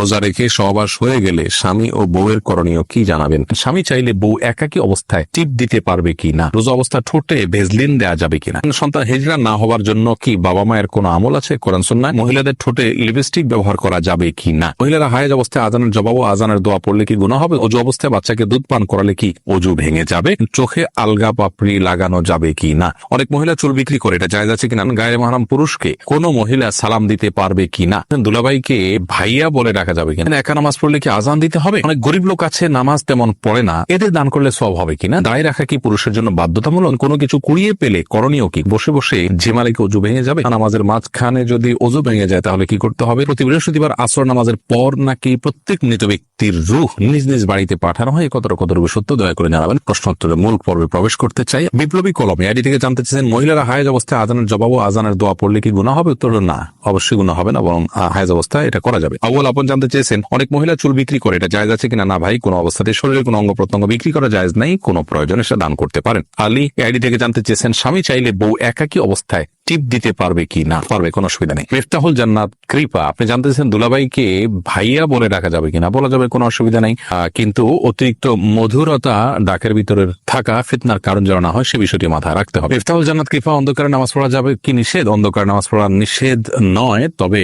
রোজা রেখে সহবাস হয়ে গেলে স্বামী ও বউয়ের করণীয় কি জানাবেন? স্বামী চাইলে বউ একাকী অবস্থায় টিপ দিতে পারবে কি না? রোজা অবস্থা ঠোঁটে ভেজলিন দেওয়া যাবে কিনা সন্তান হেজরা না হওয়ার জন্য কি বাবা মায়ের কোনো আমল আছে কোরআন সুন্নায়? মহিলাদের ঠোঁটে লিপস্টিক ব্যবহার করা যাবে কি না? মহিলারা হায়াজ অবস্থায় আজানের জবাব ও আজানের দোয়া পড়লে কি গুণা হবে? অজু অবস্থায় বাচ্চাকে দুধ পান করালে কি অজু ভেঙে যাবে? চোখে আলগা পাপড়ি লাগানো যাবে কি না? অনেক মহিলা চুল বিক্রি করে, এটা জায়গা আছে কিনা? গায়ে মহারাম পুরুষকে কোনো মহিলা সালাম দিতে পারবে কিনা দুলাভাইকে ভাইয়া বলে ডাকা যাবে কিনা? একা নামাজ পড়লে কি আজান দিতে হবে? অনেক গরিব লোক আছে, নামাজ তেমন পড়ে না। এদের দান করলে সব হবে কিনা? দায় রাখা কি পুরুষের জন্য বাধ্যতামূলক? কোনো কিছু কুড়িয়ে পেলে করণীয় কি? বসে বসে ঝিমালিকে অজু ভেঙে যাবে? নামাজের মাঝখানে যদি অজু ভেঙে যায়, তাহলে কি করতে হবে? প্রতি বৃহস্পতিবার আসর নামাজের পর নাকি প্রত্যেক মৃত ব্যক্তির রুহ নিজ নিজ বাড়িতে পাঠানো হয়? কতটা কতটুকু সত্য? দয়া করে জানাবেন। প্রশ্নোত্তরের মূল পর্বে প্রবেশ করতে চাই। বিপ্লবী কলমে আইডি থেকে জানতে চাইছেন, মহিলারা হায়াজ অবস্থায় আজানের জবাব আজানের দোয়া পড়লে কি গুণা হবে? উত্তর না। অবশ্যই গুণা হবে না, বরং হায়াজ অবস্থায় এটা করা যাবে। আউ্ল আপন জানতে চেয়েছেন, অনেক মহিলা চুল বিক্রি করে এটা জায়গা আছে কিনা না ভাই? কোনো অবস্থাতে শরীরের কোনো অঙ্গ প্রত্যঙ্গ বিক্রি করা জায়জ নাই, কোনো প্রয়োজনে সেটা দান করতে পারেন। আলী আইডি থেকে জানতে চেয়েছেন, স্বামী চাইলে বউ একাকি অবস্থায় টিপ দিতে পারবে কি না, পারবে, কোনো অসুবিধা নেই। মিফতাহুল জান্নাত, কৃপা। আপনি জানতে চাইছেন দুলাভাইকে ভাইয়া বলে ডাকা যাবে কিনা বলা যাবে কোনো অসুবিধা নেই। কিন্তু অতিরিক্ত মধুরতা ডাকের ভিতরে থাকা ফিতনার কারণ যেন না হয়, সে বিষয়টি মাথায় রাখতে হবে। মিফতাহুল জান্নাত, কৃপা, অন্ধকারে নামাজ পড়া যাবে কি নিষেধ? অন্ধকারে নামাজ পড়া নিষেধ নয়, তবে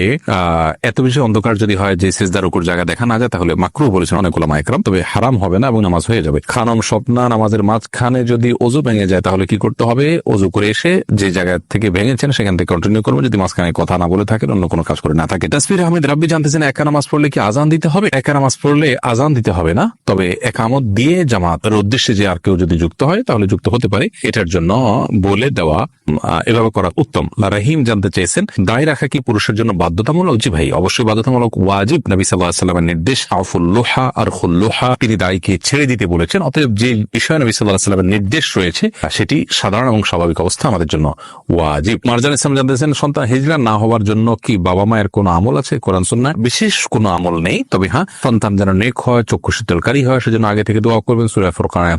এত বেশি অন্ধকার যদি হয় যে সেজদার উপর জায়গা দেখা না যায়, তাহলে মাকরু বলেছেন অনেক অনেকগুলো মাইকরাম তবে হারাম হবে না এবং নামাজ হয়ে যাবে। খানম স্বপ্না নামাজের মাঝখানে যদি অজু ভেঙে যায়, তাহলে কি করতে হবে? অজু করে এসে যে জায়গা থেকে ভেঙেছেন সেখান থেকে কন্টিনিউ করব। যদি মাঝখানে কথা না বলে থাকেন, অন্য কোনো কাজ করে না থাকে তাসফির আহমেদ, রাব্বি জানতেছেন একা নামাজ পড়লে কি আজান দিতে হবে? একা নামাজ পড়লে আজান দিতে হবে না? তবে একামত দিয়ে জামাতের উদ্দেশ্যে যে আর কেউ যদি যুক্ত হয়, তাহলে যুক্ত হতে পারে। এটার জন্য বলে দেওয়া এভাবে করা উত্তম। রাহিম জানতে চেয়েছেন, দায় রাখা কি পুরুষের জন্য বাধ্যতামূলক? জি ভাই, অবশ্যই বাধ্যতামূলক। ওয়াজিব, নবী সাল্লাহ সাল্লামের নির্দেশ আফুল্লোহা আর খুল্লোহা তিনি দায়কে ছেড়ে দিতে বলেছেন। অতএব যে বিষয়ে নবী সাল্লাহ সাল্লামের নির্দেশ রয়েছে, সেটি সাধারণ এবং স্বাভাবিক অবস্থা আমাদের জন্য ওয়াজিব। মারজান ইসলাম জানতেছেন, সন্তান না হওয়ার জন্য কি বাবা মায়ের কোনো আমল আছে? কোরআন বিশেষ কোনো আমল নেই। তবে হ্যাঁ সন্তান যেন নেক হয়, চক্ষু শীতলকারী হয়, সেজন্য আগে থেকে দোয়া করবেন সুরা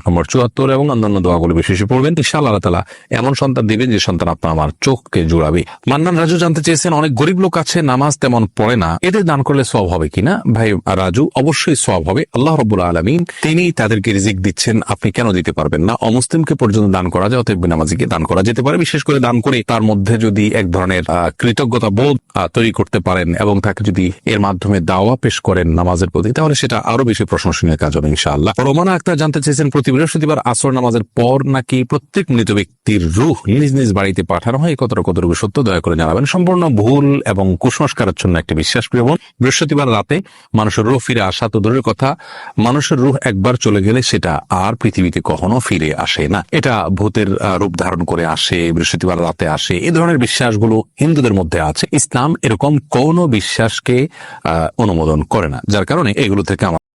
নম্বর চুয়াত্তর এবং অন্যান্য বিশেষ পড়বেন। আল্লাহ তালা এমন সন্তান দিবেন যে সন্তান আপনার আমার চোখকে জুড়াবে। মান্নান রাজু জানতে চেয়েছেন, অনেক গরিব লোক আছে, নামাজ তেমন পড়ে না। এদের দান করলে সব হবে কিনা? ভাই, রাজু, অবশ্যই সব হবে। আল্লাহ রবুল্লা আলমিন তিনি তাদেরকে রিজিক দিচ্ছেন, আপনি কেন দিতে পারবেন না? অমুসলিমকে পর্যন্ত দান করা যায়, অতএব নামাজিকে দান করা যেতে পারে। বিশেষ করে দান করে তার মধ্যে যদি এক ধরনের কৃতজ্ঞতা বোধ তৈরি করতে পারেন এবং তাকে যদি এর মাধ্যমে দাওয়া পেশ করেন নামাজের প্রতি, তাহলে সেটা আরও বেশি প্রশংসনীয় কাজ হবে, ইনশাআল্লাহ। রোমানা আক্তার জানতে চেয়েছেন, প্রতি বৃহস্পতিবার আসর নামাজের পর নাকি প্রত্যেক মৃত ব্যক্তির রুহ নিজ নিজ বাড়িতে পাঠানো হয় কতটা কতটুকু সত্য, দয়া করে জানাবেন। সম্পূর্ণ ভুল এবং কুসংস্কারাচ্ছন্ন একটি বিশ্বাস বোন। বৃহস্পতিবার রাতে মানুষের রুহ ফিরে আসা তো দূরের কথা, মানুষের রুহ একবার চলে গেলে সেটা আর পৃথিবীতে কখনো ফিরে আসে না। এটা ভূতের রূপ ধারণ করে আসে, বৃহস্পতিবার রাতে আসে এই ধরনের বিশ্বাসগুলো হিন্দুদের মধ্যে আছে। ইসলাম এরকম কোনো বিশ্বাসকে অনুমোদন করে না। যার কারণে এগুলো থেকে আমার